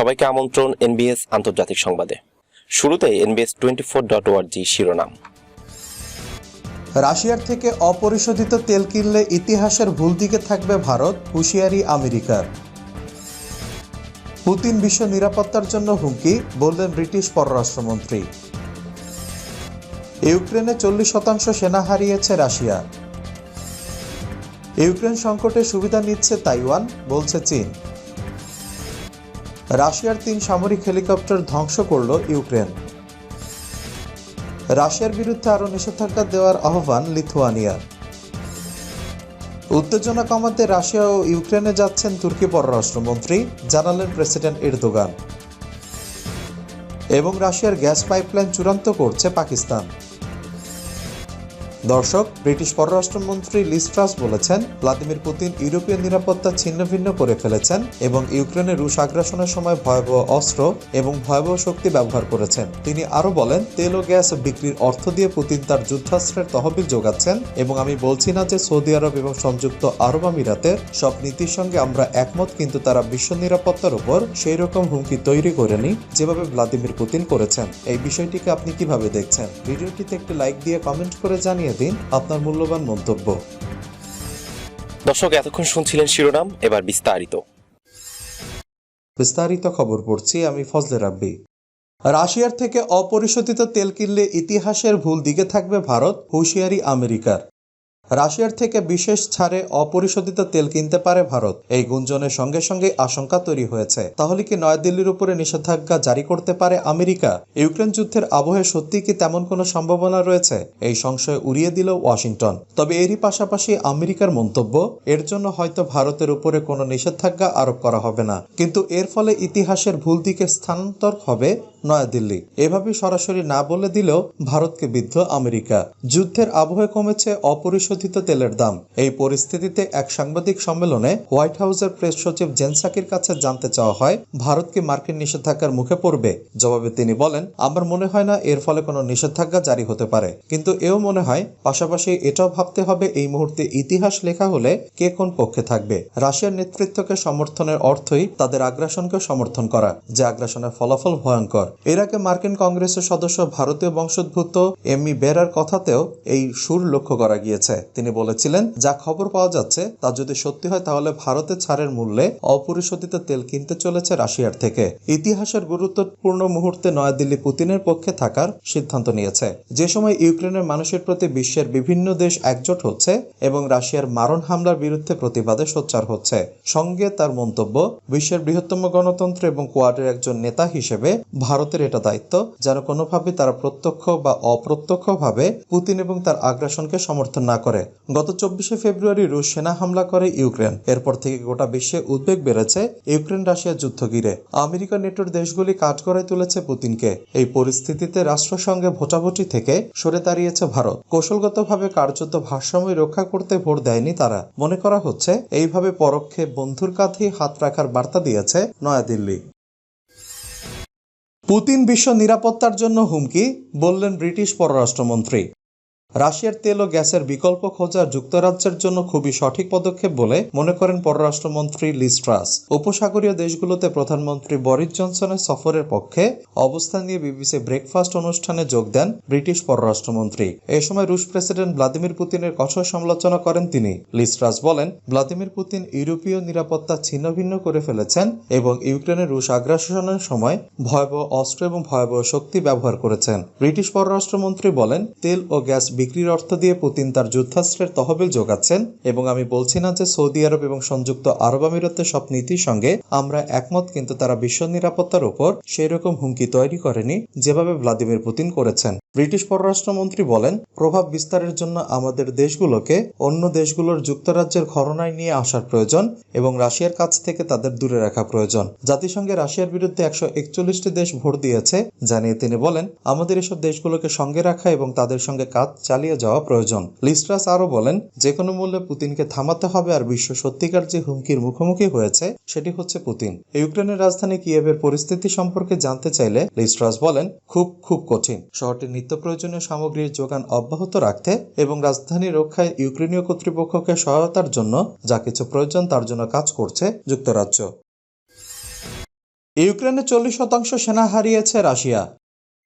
সবাইকে আমন্ত্রণ এনবিএস আন্তর্জাতিক সংবাদে। শুরুতে এনবিএস টোয়েন্টি ফোর ডট ওয়ার্জি শিরোনাম। রাশিয়ার থেকে অপরিশোধিত তেল কিনলে ইতিহাসের ভুল দিকে থাকবে ভারত, হুঁশিয়ারি আমেরিকার। পুতিন বিশ্ব নিরাপত্তার জন্য হুমকি, বললেন ব্রিটিশ পররাষ্ট্রমন্ত্রী। ইউক্রেনে চল্লিশ শতাংশ সেনা হারিয়েছে রাশিয়া। ইউক্রেন সংকটে সুবিধা নিচ্ছে তাইওয়ান, বলছে চীন। রাশিয়ার তিন সামরিক হেলিকপ্টার ধ্বংস করল ইউক্রেন। রাশিয়ার বিরুদ্ধে আরও নিষেধাজ্ঞা দেওয়ার আহ্বান লিথুয়ানিয়ার। উত্তেজনা কমাতে রাশিয়া ও ইউক্রেনে যাচ্ছেন তুর্কি পররাষ্ট্রমন্ত্রী, জানালেন প্রেসিডেন্ট এরদোগান। এবং রাশিয়ার গ্যাস পাইপলাইন চূড়ান্ত করছে পাকিস্তান। দর্শক, ব্রিটিশ পররাষ্ট্রমন্ত্রী লিস্ট্রাস বলেছেন, ভ্লাদিমির পুতিন ইউরোপীয় নিরাপত্তা ছিন্নভিন্ন করে ফেলেছেন এবং ইউক্রেনে রুশ আগ্রাসনের সময় ভয়াবহ অস্ত্র এবং ভয়াবহ শক্তি ব্যবহার করেছেন। তিনি আরও বলেন, তেল ও গ্যাস বিক্রির অর্থ দিয়ে পুতিন তার যুদ্ধাস্ত্রের তহবিল যোগাচ্ছেন এবং আমি বলছি না যে সৌদি আরব এবং সংযুক্ত আরব আমিরাতের সব নীতির সঙ্গে আমরা একমত, কিন্তু তারা বিশ্ব নিরাপত্তার উপর সেই রকম হুমকি তৈরি করেনি যেভাবে ভ্লাদিমির পুতিন করেছেন। এই বিষয়টিকে আপনি কীভাবে দেখছেন? ভিডিওটিতে একটি লাইক দিয়ে কমেন্ট করে জানিয়ে দিন আপনার মূল্যবান মন্তব্য। দর্শক এতক্ষণ শুনছিলেন শিরোনাম এবার বিস্তারিত। বিস্তারিত খবর পড়ছি আমি ফজলে রাব্বি। রাশিয়ার থেকে অপরিশোধিত তেল কিনলে ইতিহাসের ভুল দিকে থাকবে ভারত হুঁশিয়ারি আমেরিকার। রাশিয়ার থেকে বিশেষ ছাড়ে অপরিশোধিত তেল কিনতে পারে ভারত। এই গুঞ্জনের সঙ্গে সঙ্গে আশঙ্কা তৈরি হয়েছে। তাহলে কি নয়াদিল্লির উপরে নিষেধাজ্ঞা জারি করতে পারে আমেরিকা? ইউক্রেন যুদ্ধের আবহে সত্যি কি তেমন কোনো সম্ভাবনা রয়েছে? এই সংশয় উড়িয়ে দিল ওয়াশিংটন। তবে এরই পাশাপাশি আমেরিকার মন্তব্য, এর জন্য হয়তো ভারতের উপরে কোনো নিষেধাজ্ঞা আরোপ করা হবে না। কিন্তু এর ফলে ইতিহাসের ভুল দিকে স্থানান্তর হবে নয়াদিল্লি। এভাবে সরাসরি না বলে দিলেও ভারতকে বিদ্ধ আমেরিকা। যুদ্ধের আবহে কমেছে অপরিশোধিত তেলের দাম। এই পরিস্থিতিতে এক সাংবাদিক সম্মেলনে হোয়াইট হাউসের প্রেস সচিব জেনসাকির কাছে জানতে চাওয়া হয়, ভারত কি মার্কিন নিষেধাজ্ঞার মুখে পড়বে? জবাবে তিনি বলেন, আমার মনে হয় না এর ফলে কোনো নিষেধাজ্ঞা জারি হতে পারে। কিন্তু এও মনে হয়, পাশাপাশি এটাও ভাবতে হবে এই মুহূর্তে ইতিহাস লেখা হলে কে কোন পক্ষে থাকবে। রাশিয়ার নেতৃত্বকে সমর্থনের অর্থই তাদের আগ্রাসনকে সমর্থন করা, যে আগ্রাসনের ফলাফল ভয়ঙ্কর। এর আগে মার্কিন কংগ্রেসের সদস্য ভারতীয় বংশোদ্ভূত এমি বেরার কথাতেও এই সুর লক্ষ্য করা গিয়েছে। তিনি বলেছিলেন, যা খবর পাওয়া যাচ্ছে, তা যদি সত্যি হয়, তাহলে ভারতের ছাড়ের মূল্যে অপরিশোধিত তেল কিনতে চলেছে রাশিয়ার থেকে। ইতিহাসের গুরুত্বপূর্ণ মুহূর্তে নয়াদিল্লি পুতিনের পক্ষে থাকার সিদ্ধান্ত নিয়েছে। যে সময় ইউক্রেনের মানুষের প্রতি বিশ্বের বিভিন্ন দেশ একজোট হচ্ছে এবং রাশিয়ার মারণ হামলার বিরুদ্ধে প্রতিবাদে সোচ্চার হচ্ছে। সঙ্গে তার মন্তব্য, বিশ্বের বৃহত্তম গণতন্ত্র এবং কোয়াডের একজন নেতা হিসেবে ভারতের এটা দায়িত্ব, যেন কোনোভাবে তারা প্রত্যক্ষ বা অপ্রত্যক্ষভাবে পুতিন এবং তার আগ্রাসনকে সমর্থন না করে। গত চব্বিশে ফেব্রুয়ারি রুশ সেনা হামলা করে ইউক্রেন। এরপর থেকে গোটা বিশ্বে উদ্বেগ বেড়েছে ইউক্রেন রাশিয়া যুদ্ধ ঘিরে। আমেরিকা নেটোর দেশগুলি কাজ করে তুলেছে পুতিনকে। এই পরিস্থিতিতে রাষ্ট্রসংঘে ভোটাভুটি থেকে সরে দাঁড়িয়েছে ভারত। কৌশলগতভাবে কার্যত ভারসাম্য রক্ষা করতে ভোট দেয়নি তারা। মনে করা হচ্ছে, এইভাবে পরোক্ষে বন্ধুর কাঁধেই হাত রাখার বার্তা দিয়েছে নয়াদিল্লি। পুতিন বিশ্ব নিরাপত্তার জন্য হুমকি, বললেন ব্রিটিশ পররাষ্ট্রমন্ত্রী। রাশিয়ার তেল ও গ্যাসের বিকল্প খোঁজা যুক্তরাজ্যের জন্য খুবই সঠিক পদক্ষেপ বলে মনে করেন পররাষ্ট্রমন্ত্রী লিস্ট্রাস উপসাগরীয় দেশগুলোতে প্রধানমন্ত্রী বরিস জনসনের সফরের পক্ষে অবস্থান নিয়ে বিবিসি ব্রেকফাস্ট অনুষ্ঠানে যোগ দেন ব্রিটিশ পররাষ্ট্রমন্ত্রী। এ সময় রুশ প্রেসিডেন্ট ভ্লাদিমির পুতিনের কঠোর সমালোচনা করেন তিনি। লিস্ট্রাস বলেন, ভ্লাদিমির পুতিন ইউরোপীয় নিরাপত্তা ছিন্নভিন্ন করে ফেলেছেন এবং ইউক্রেনের রুশ আগ্রাসনের সময় ভয়াবহ অস্ত্র এবং ভয়াবহ শক্তি ব্যবহার করেছেন। ব্রিটিশ পররাষ্ট্রমন্ত্রী বলেন, তেল ও গ্যাস বিক্রির অর্থ দিয়ে পুতিন তার যুদ্ধাস্ত্রের তহবিল যোগাচ্ছেন এবং আমি বলছি না যে সৌদি আরব এবং সংযুক্ত আরব আমিরাতের সব নীতির সঙ্গে আমরা একমত, কিন্তু তারা বিশ্ব নিরাপত্তার উপর সেই রকম হুমকি তৈরি করেনি যেভাবে ভ্লাদিমির পুতিন করেছেন। ব্রিটিশ পররাষ্ট্রমন্ত্রী বলেন, প্রভাব বিস্তারের জন্য আমাদের দেশগুলোকে অন্য দেশগুলোর যুক্তরাজ্যের ঘরনায় নিয়ে আসার প্রয়োজন এবং রাশিয়ার কাছ থেকে তাদের দূরে রাখা প্রয়োজন। জাতিসংঘে রাশিয়ার বিরুদ্ধে একশো একচল্লিশটি দেশ ভোট দিয়েছে। জানিয়ে তিনি বলেন, আমাদের এসব দেশগুলোকে সঙ্গে রাখা এবং তাদের সঙ্গে কাজ চালিয়ে যাওয়া প্রয়োজন। লিস্ট্রাস আরও বলেন যে কোনো মূল্যে পুতিনকে থামাতে হবে আর বিশ্ব সত্যিকার যে হুমকির মুখোমুখি হয়েছে, সেটি হচ্ছে পুতিন। ইউক্রেনের রাজধানী কিয়েভের পরিস্থিতি সম্পর্কে জানতে চাইলে লিস্ট্রাস বলেন, খুব খুব কঠিন। শহরটির নিত্য প্রয়োজনীয় সামগ্রীর যোগান অব্যাহত রাখতে এবং রাজধানী রক্ষায় ইউক্রেনীয় কর্তৃপক্ষকে সহায়তার জন্য যা কিছু প্রয়োজন তার জন্য কাজ করছে যুক্তরাজ্য। ইউক্রেনে চল্লিশ শতাংশ সেনা হারিয়েছে রাশিয়া।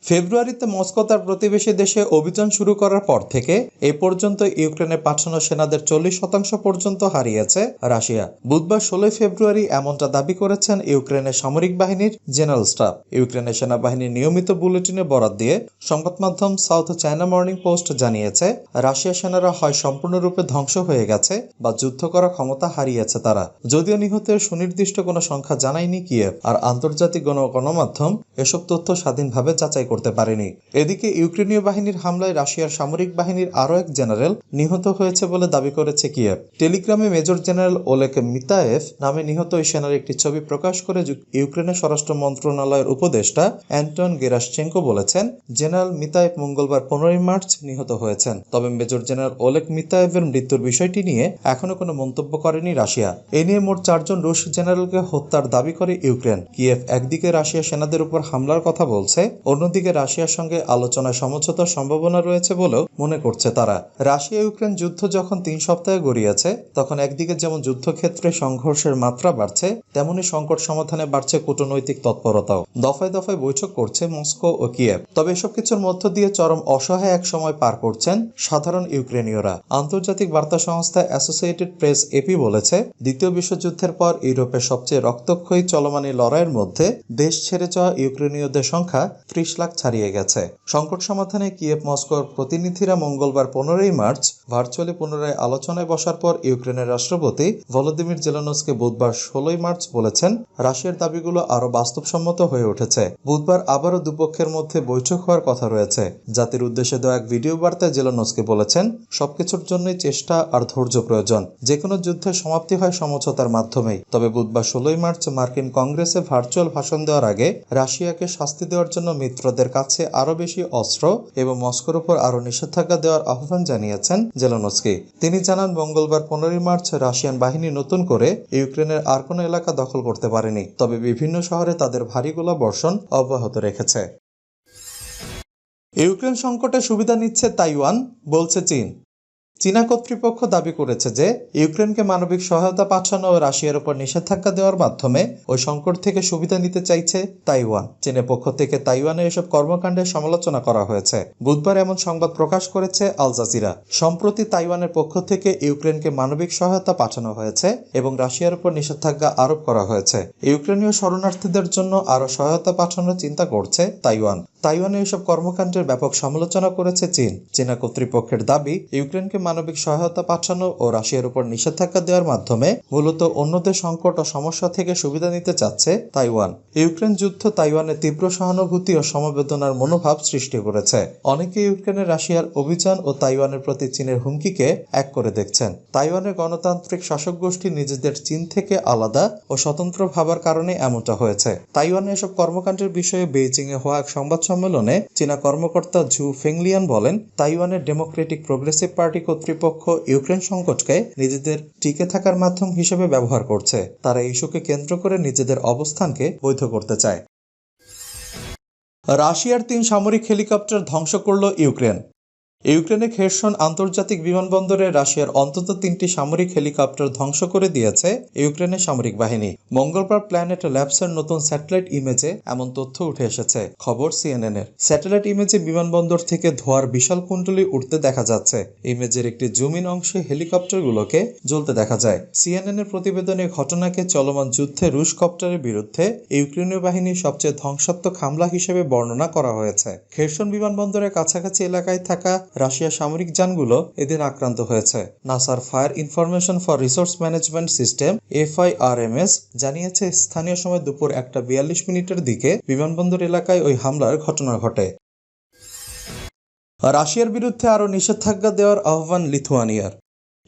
ফেব্রুয়ারিতে মস্কো তার প্রতিবেশী দেশে অভিযান শুরু করার পর থেকে এ পর্যন্ত ইউক্রেনে পাঠানো সেনাদের চল্লিশ শতাংশ পর্যন্ত হারিয়েছে রাশিয়া। বুধবার ষোলোই ফেব্রুয়ারি এমনটা দাবি করেছেন ইউক্রেনের সামরিক বাহিনীর জেনারেল স্টাফ। ইউক্রেনের সেনাবাহিনীর নিয়মিত বুলেটিনে বরাদ দিয়ে সংবাদ মাধ্যম সাউথ চায়না মর্নিং পোস্ট জানিয়েছে, রাশিয়া সেনারা হয় সম্পূর্ণরূপে ধ্বংস হয়ে গেছে বা যুদ্ধ করার ক্ষমতা হারিয়েছে তারা। যদিও নিহতের সুনির্দিষ্ট কোনো সংখ্যা জানায়নি কিয়েভ, আর আন্তর্জাতিক গণ গণমাধ্যম এসব তথ্য স্বাধীনভাবে যাচাই করতে পারেনি। এদিকে ইউক্রেনীয় বাহিনীর হামলায় রাশিয়ার সামরিক বাহিনীর আরও এক জেনারেল নিহত হয়েছে বলে দাবি করেছে কিয়েভ। টেলিগ্রামে মেজর জেনারেল ওলেক মিতায়েভ নামে নিহত ওই সেনার একটি ছবি প্রকাশ করে ইউক্রেনের স্বরাষ্ট্র মন্ত্রণালয়ের উপদেষ্টা অ্যান্টন গেরাশচেঙ্কো বলেছেন, জেনারেল মিতায়েভ মঙ্গলবার পনেরোই মার্চ নিহত হয়েছেন। তবে মেজর জেনারেল ওলেক মিতায়েভের মৃত্যুর বিষয়টি নিয়ে এখনও কোনো মন্তব্য করেনি রাশিয়া। এ নিয়ে মোট চারজন রুশ জেনারেলকে হত্যার দাবি করে ইউক্রেন। কিয়েভ একদিকে রাশিয়া সেনাদের উপর হামলার কথা বলছে, অন্যদিকে রাশিয়ার সঙ্গে আলোচনায় সমঝোতার সম্ভাবনা রয়েছে বলেও মনে করছে তারা। রাশিয়া ইউক্রেন যুদ্ধ যখন তিন সপ্তাহে গড়িয়েছে, তখন একদিকে যেমন যুদ্ধক্ষেত্রে সংঘর্ষের মাত্রা বাড়ছে, তেমনি সংকট সমাধানে বাড়ছে কূটনৈতিক তৎপরতাও। দফায় দফায় বৈঠক করছে মস্কো ও কিয়েভ। তবে এসব কিছুর মধ্য দিয়ে চরম অসহায় এক সময় পার করছেন সাধারণ ইউক্রেনীয়রা। আন্তর্জাতিক বার্তা সংস্থা অ্যাসোসিয়েটেড প্রেস এপি বলেছে, দ্বিতীয় বিশ্বযুদ্ধের পর ইউরোপের সবচেয়ে রক্তক্ষয়ী চলমান লড়াইয়ের মধ্যে দেশ ছেড়ে যাওয়া ইউক্রেনীয়দের সংখ্যা ত্রিশ লাখ ছাড়িয়ে গেছে। সংকট সমাধানে কিয়েভ মস্কোর প্রতিনিধিরা মঙ্গলবার পনেরোই মার্চ ভার্চুয়ালি পুনরায় আলোচনায় বসার পর ইউক্রেনের রাষ্ট্রপতি ভলোদিমির জেলানসকে বুধবার ষোলোই মার্চ বলেছেন, রাশিয়ার দাবিগুলো আরও বাস্তবসম্মত হয়ে উঠেছে। বুধবার আবারও দুপক্ষের মধ্যে বৈঠক হওয়ার কথা রয়েছে। জাতির উদ্দেশ্যে দেওয়া এক ভিডিও বার্তায় জেলানসকে বলেছেন, সবকিছুর জন্যই চেষ্টা আর ধৈর্য প্রয়োজন। যে কোনো যুদ্ধের সমাপ্তি হয় সমঝোতার মাধ্যমেই। তবে বুধবার ষোলোই মার্চ মার্কিন কংগ্রেসে ভার্চুয়াল ভাষণ দেওয়ার আগে রাশিয়াকে শাস্তি দেওয়ার জন্য মিত্রদের কাছে আরও বেশি অস্ত্র এবং মস্কোর উপর আরও নিষেধাজ্ঞা দেওয়ার আহ্বান জানিয়েছেন জেলোনস্কি। তিনি জানান, মঙ্গলবার পনেরোই মার্চ রাশিয়ান বাহিনী নতুন করে ইউক্রেনের আর কোনো এলাকা দখল করতে পারেনি, তবে বিভিন্ন শহরে তাদের ভারী গোলা বর্ষণ অব্যাহত রেখেছে। ইউক্রেন সংকটে সুবিধা নিচ্ছে তাইওয়ান, বলছে চীন। চীনা কর্তৃপক্ষ দাবি করেছে যে, ইউক্রেনকে মানবিক সহায়তা পাঠানো ও রাশিয়ার উপর নিষেধাজ্ঞা দেওয়ার মাধ্যমে ওই সংকট থেকে সুবিধা নিতে চাইছে তাইওয়ান। চীনের পক্ষ থেকে তাইওয়ানের এসব কর্মকাণ্ডের সমালোচনা করা হয়েছে। বুধবার এমন সংবাদ প্রকাশ করেছে আল জাজিরা। সম্প্রতি তাইওয়ানের পক্ষ থেকে ইউক্রেনকে মানবিক সহায়তা পাঠানো হয়েছে এবং রাশিয়ার উপর নিষেধাজ্ঞা আরোপ করা হয়েছে। ইউক্রেনীয় শরণার্থীদের জন্য আরও সহায়তা পাঠানোর চিন্তা করছে তাইওয়ান। তাইওয়ানে এসব কর্মকাণ্ডের ব্যাপক সমালোচনা করেছে চীন। চীনা কর্তৃপক্ষের দাবি, ইউক্রেনকে মানবিক সহায়তা পাঠানো ও রাশিয়ার উপর নিষেধাজ্ঞা দেওয়ার মাধ্যমে মূলত অন্যদের সংকট ও সমস্যা থেকে সুবিধা নিতে চাচ্ছে তাইওয়ান। ইউক্রেন যুদ্ধ তাইওয়ানের তীব্র সহানুভূতি ও সমবেদনার মনোভাব সৃষ্টি করেছে। অনেকে ইউক্রেনে রাশিয়ার অভিযান ও তাইওয়ানের প্রতি চীনের হুমকিকে এক করে দেখছেন। তাইওয়ানের গণতান্ত্রিক শাসক গোষ্ঠী নিজেদের চীন থেকে আলাদা ও স্বতন্ত্র ভাবার কারণে এমনটা হয়েছে। তাইওয়ানে এসব কর্মকাণ্ডের বিষয়ে বেইজিং এ হওয়া এক সংবাদ সম্মেলনে চীনা কর্মকর্তা ঝু ফেংলিয়ান বলেন, তাইওয়ানের ডেমোক্রেটিক প্রোগ্রেসিভ পার্টি কর্তৃপক্ষ ইউক্রেন সংকটকে নিজেদের টিকে থাকার মাধ্যম হিসেবে ব্যবহার করছে। তারা ইস্যুকে কেন্দ্র করে নিজেদের অবস্থানকে বৈধ করতে চায়। রাশিয়ার তিন সামরিক হেলিকপ্টার ধ্বংস করল ইউক্রেন। ইউক্রেনে খেরসন আন্তর্জাতিক বিমানবন্দরে রাশিয়ার অন্তত তিনটি সামরিক হেলিকপ্টার ধ্বংস করে দিয়েছে ইউক্রেনের সামরিক বাহিনী। মঙ্গলবার প্ল্যানেট ল্যাবসের নতুন স্যাটেলাইট ইমেজে এমন তথ্য উঠে এসেছে, খবর সিএনএন এর স্যাটেলাইট ইমেজে বিমানবন্দর থেকে ধোয়ার বিশাল কুণ্ডলী উঠতে দেখা যাচ্ছে। ইমেজের একটি জমিন অংশে হেলিকপ্টারগুলোকে জ্বলতে দেখা যায়। সিএনএন এর প্রতিবেদনে ঘটনাকে চলমান যুদ্ধে রুশ কপ্টারের বিরুদ্ধে ইউক্রেনীয় বাহিনীর সবচেয়ে ধ্বংসাত্মক হামলা হিসেবে বর্ণনা করা হয়েছে। খেরসন বিমানবন্দরের কাছাকাছি এলাকায় থাকা রাশিয়ার সামরিক যানগুলো এদিন আক্রান্ত হয়েছে। নাসার fire information for resource management system, F I R M S, জানিয়েছে স্থানীয় সময় দুপুর একটা বিয়াল্লিশ মিনিটের দিকে বিমানবন্দর এলাকায় ওই হামলার ঘটনা ঘটে। রাশিয়ার বিরুদ্ধে আরও নিষেধাজ্ঞা দেওয়ার আহ্বান লিথুয়ানিয়ার।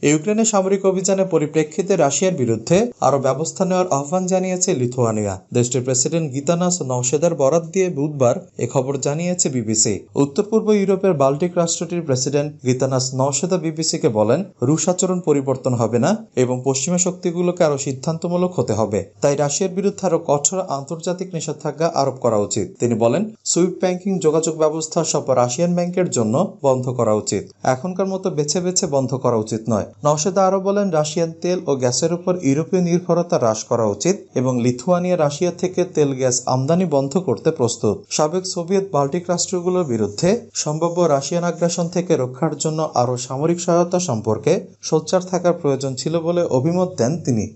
ইউক্রেনের সামরিক অভিযানের পরিপ্রেক্ষিতে রাশিয়ার বিরুদ্ধে আরও ব্যবস্থা নেওয়ার আহ্বান জানিয়েছে লিথুয়ানিয়া। দেশটির প্রেসিডেন্ট গীতানাস নৌসেদার বরাত দিয়ে বুধবার এ খবর জানিয়েছে বিবিসি। উত্তর পূর্ব ইউরোপের বাল্টিক রাষ্ট্রটির প্রেসিডেন্ট গীতানাস নৌসেদা বিবিসিকে বলেন, রুশ আচরণ পরিবর্তন হবে না এবং পশ্চিমা শক্তিগুলোকে আরও সিদ্ধান্তমূলক হতে হবে। তাই রাশিয়ার বিরুদ্ধে আরও কঠোর আন্তর্জাতিক নিষেধাজ্ঞা আরোপ করা উচিত। তিনি বলেন সুইফট ব্যাংকিং যোগাযোগ ব্যবস্থা সব রাশিয়ান ব্যাংকের জন্য বন্ধ করা উচিত। এখনকার মতো বেছে বেছে বন্ধ করা উচিত নয়। নওশেদা আরও বলেন রাশিয়ান তেল ও গ্যাসের উপর ইউরোপীয় নির্ভরতা হ্রাস করা উচিত এবং লিথুয়ানিয়া, রাশিয়া থেকে তেল, গ্যাস আমদানি বন্ধ করতে প্রস্তুত। সাবেক সোভিয়েত বাল্টিক রাষ্ট্রগুলোর বিরুদ্ধে সম্ভাব্য রাশিয়ান আগ্রাসন থেকে রক্ষার জন্য আরও সামরিক সহায়তা সম্পর্কে সোচ্চার থাকার প্রয়োজন ছিল বলে অভিমত দেন তিনি।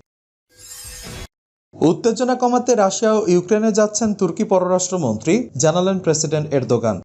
উত্তেজনা কমাতে রাশিয়া ও ইউক্রেনে যাচ্ছেন তুর্কি পররাষ্ট্রমন্ত্রী, জানালেন প্রেসিডেন্ট এরদোগান।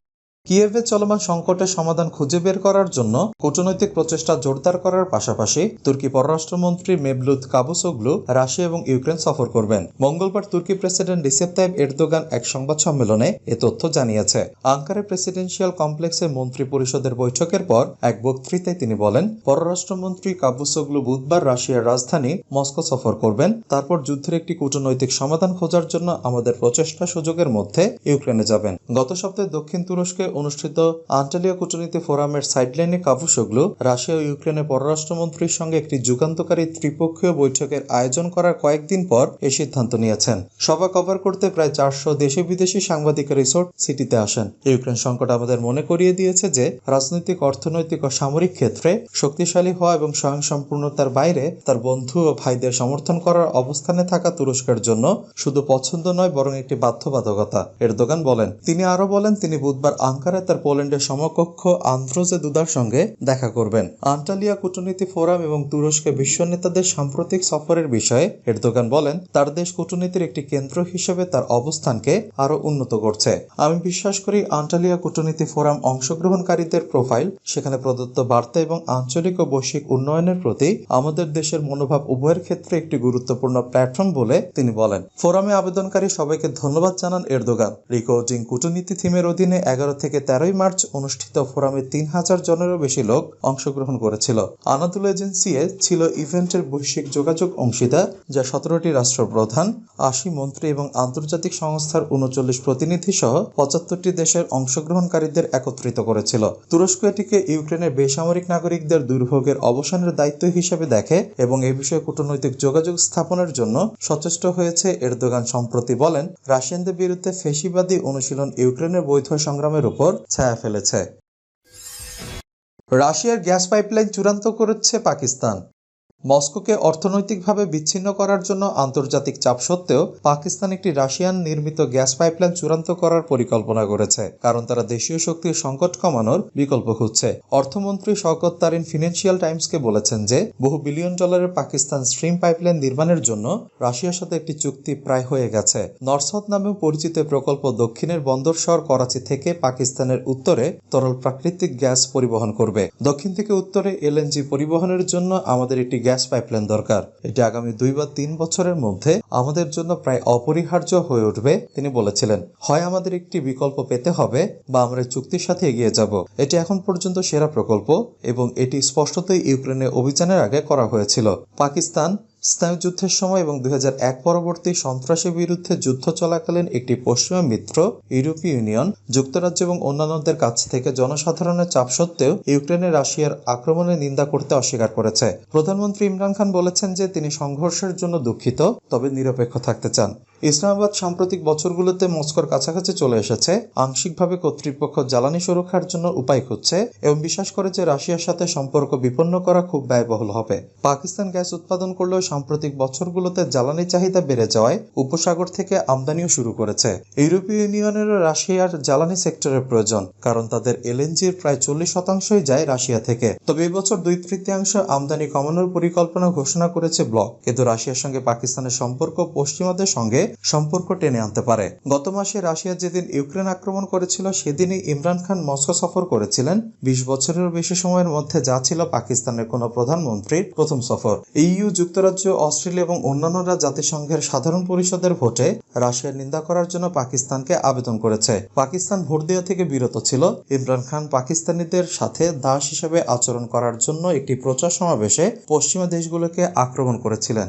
কিয়েভে চলমান সংকটের সমাধান খুঁজে বের করার জন্য কূটনৈতিক প্রচেষ্টা জোরদার করার পাশাপাশি তুর্কি পররাষ্ট্রমন্ত্রী মেভলুত কাবুসোগলু রাশিয়া এবং ইউক্রেন সফর করবেন। মঙ্গলবার তুর্কি প্রেসিডেন্ট রিসেপ তাইব এরদোগান এক সংবাদ সম্মেলনে এ তথ্য জানিয়েছে। আঙ্কারে প্রেসিডেন্সিয়াল কমপ্লেক্সে মন্ত্রী পরিষদের বৈঠকের পর এক বক্তৃতায় তিনি বলেন, পররাষ্ট্রমন্ত্রী কাবুসোগলু বুধবার রাশিয়ার রাজধানী মস্কো সফর করবেন। তারপর যুদ্ধের একটি কূটনৈতিক সমাধান খোঁজার জন্য আমাদের প্রচেষ্টা সুযোগের মধ্যে ইউক্রেনে যাবেন। গত সপ্তাহে দক্ষিণ তুরস্কে অনুষ্ঠিত আন্টালিয়া কূটনীতি ফোরামের সাইডলাইনে কাবুসোগলু রাশিয়া ও ইউক্রেনের পররাষ্ট্রমন্ত্রীর সঙ্গে একটি যুগান্তকারী ত্রিপক্ষীয় বৈঠকের আয়োজন করার কয়েকদিন পর এই সিদ্ধান্ত নিয়েছেন। সভা কভার করতে প্রায় চারশো দেশি বিদেশি সাংবাদিক রিসোর্ট সিটিতে আসেন। ইউক্রেন সংকট আমাদের মনে করিয়ে দিয়েছে যে, রাজনৈতিক, অর্থনৈতিক ও সামরিক ক্ষেত্রে শক্তিশালী হওয়া এবং স্বয়ংসম্পূর্ণতার বাইরে তার বন্ধু ও ভাইদের সমর্থন করার অবস্থানে থাকা তুরস্কের জন্য শুধু পছন্দ নয়, বরং একটি বাধ্যবাধকতা। এরদোগান বলেন, তিনি আরও বলেন, তিনি বুধবার আঙ্কারায় তার পোল্যান্ডের সমকক্ষ আন্দ্রোজে দুদার সঙ্গে দেখা করবেন। আন্টালিয়া কূটনীতি ফোরাম এবং তুরস্কে বিশ্ব নেতাদের সাম্প্রতিক সফরের বিষয়ে এরদোগান বলেন, তার দেশ কূটনীতির একটি কেন্দ্র হিসেবে তার অবস্থানকে আরও উন্নত করছে। আমি বিশ্বাস করি আন্টালিয়া কূটনীতি ফোরাম অংশগ্রহণকারীদের প্রোফাইল, সেখানে প্রদত্ত বার্তা এবং আঞ্চলিক ও বৈশ্বিক উন্নয়নের প্রতি আমাদের দেশের মনোভাব উভয়ের ক্ষেত্রে একটি গুরুত্বপূর্ণ প্ল্যাটফর্ম বলে তিনি বলেন। ফোরামে আবেদনকারী সবাইকে ধন্যবাদ জানান এরদোগান। রিকোর্ডিং কূটনীতি থিমের অধীনে এগারো থেকে তেরোই মার্চ অনুষ্ঠিত ফোরামে তিন হাজার জনেরও বেশি লোক অংশগ্রহণ করেছিল। আনাদুল এজেন্সি ছিল ইভেন্টের বৈশ্বিক যোগাযোগ অংশীদার, যা সতেরোটি রাষ্ট্রপ্রধান, আশি মন্ত্রী এবং আন্তর্জাতিক সংস্থার উনচল্লিশ প্রতিনিধি সহ পঁচাত্তরটি দেশের অংশগ্রহণকারীদের একত্রিত করেছিল। তুরস্ক এটিকে ইউক্রেনের বেসামরিক নাগরিকদের দুর্ভোগের অবসানের দায়িত্ব হিসেবে দেখে এবং এ বিষয়ে কূটনৈতিক যোগাযোগ স্থাপনের জন্য সচেষ্ট হয়েছে এরদোগান সম্প্রতি বলেন। রাশিয়ানদের বিরুদ্ধে ফেসিবাদী অনুশীলন ইউক্রেনের বৈধ সংগ্রামের উপর ছায়া ফেলেছে। রাশিয়ার গ্যাস পাইপলাইন চূড়ান্ত করেছে পাকিস্তান। মস্কোকে অর্থনৈতিকভাবে বিচ্ছিন্ন করার জন্য আন্তর্জাতিক চাপ সত্ত্বেও পাকিস্তান একটি রাশিয়ান নির্মিত গ্যাস পাইপলাইন চূড়ান্ত করার পরিকল্পনা করেছে, কারণ তারা দেশীয় শক্তির সংকট কমানোর বিকল্প খুঁজছে। অর্থমন্ত্রী শওকত তারিন ফিনান্সিয়াল টাইমসকে বলেছেন যে, বহু বিলিয়ন ডলারের পাকিস্তান স্ট্রিম পাইপলাইন নির্মাণের জন্য রাশিয়ার সাথে একটি চুক্তি প্রায় হয়ে গেছে। নর্থ সাউথ নামেও পরিচিত প্রকল্প দক্ষিণের বন্দর শহর করাচি থেকে পাকিস্তানের উত্তরে তরল প্রাকৃতিক গ্যাস পরিবহন করবে। দক্ষিণ থেকে উত্তরে এলএনজি পরিবহনের জন্য আমাদের একটি গ্যাস পাইপলাইন দরকার। এটি আগামী দুই বা তিন বছরের মধ্যে আমাদের জন্য প্রায় অপরিহার্য হয়ে উঠবে, তিনি বলেছিলেন। হয় আমাদের একটি বিকল্প পেতে হবে, বা আমরা চুক্তির সাথে এগিয়ে যাব। এটি এখন পর্যন্ত সেরা প্রকল্প, এবং এটি স্পষ্টতই ইউক্রেনে অভিযানের আগে করা হয়েছিল। পাকিস্তান স্নায়ুযুদ্ধের সময় এবং দু হাজার এক পরবর্তী সন্ত্রাসের বিরুদ্ধে যুদ্ধ চলাকালীন একটি পশ্চিমা মিত্র, ইউরোপীয় ইউনিয়ন, যুক্তরাজ্য এবং অন্যান্যদের কাছ থেকে জনসাধারণের চাপ সত্ত্বেও ইউক্রেনে রাশিয়ার আক্রমণের নিন্দা করতে অস্বীকার করেছে। প্রধানমন্ত্রী ইমরান খান বলেছেন যে তিনি সংঘর্ষের জন্য দুঃখিত, তবে নিরপেক্ষ থাকতে চান। ইসলামাবাদ সাম্প্রতিক বছরগুলোতে মস্কোর কাছাকাছি চলে এসেছে। আংশিকভাবে কর্তৃপক্ষ জ্বালানি সুরক্ষার জন্য উপায় খুঁজছে এবং বিশ্বাস করে যে রাশিয়ার সাথে সম্পর্ক বিপন্ন করা খুব ব্যয়বহুল হবে। পাকিস্তান গ্যাস উৎপাদন করলেও সাম্প্রতিক বছরগুলোতে জ্বালানি চাহিদা বেড়ে যাওয়ায় উপসাগর থেকে আমদানিও শুরু করেছে। ইউরোপীয় ইউনিয়নেরও রাশিয়ার জ্বালানি সেক্টরের প্রয়োজন, কারণ তাদের এলএনজির প্রায় চল্লিশ শতাংশই যায় রাশিয়া থেকে। তবে এই বছর দুই তৃতীয়াংশ আমদানি কমানোর পরিকল্পনা ঘোষণা করেছে ব্লক। কিন্তু রাশিয়ার সঙ্গে পাকিস্তানের সম্পর্ক পশ্চিমাদের সঙ্গে সম্পর্ক টেনে আনতে পারে। গত মাসে রাশিয়া যেদিন ইউক্রেন আক্রমণ করেছিল, সেদিনই ইমরান খান মস্কো সফর করেছিলেন। বিশ বছরের বেশি সময়ের মধ্যে যা ছিল পাকিস্তানের কোনো প্রধানমন্ত্রীর প্রথম সফর। ইইউ, যুক্তরাজ্য, অস্ট্রেলিয়া এবং অন্যান্যরা জাতিসংঘের সাধারণ পরিষদের ভোটে রাশিয়ার নিন্দা করার জন্য পাকিস্তানকে আবেদন করেছে। পাকিস্তান ভোট দেওয়া থেকে বিরত ছিল। ইমরান খান পাকিস্তানিদের সাথে দাস হিসেবে আচরণ করার জন্য একটি প্রচার সমাবেশে পশ্চিমা দেশগুলোকে আক্রমণ করেছিলেন।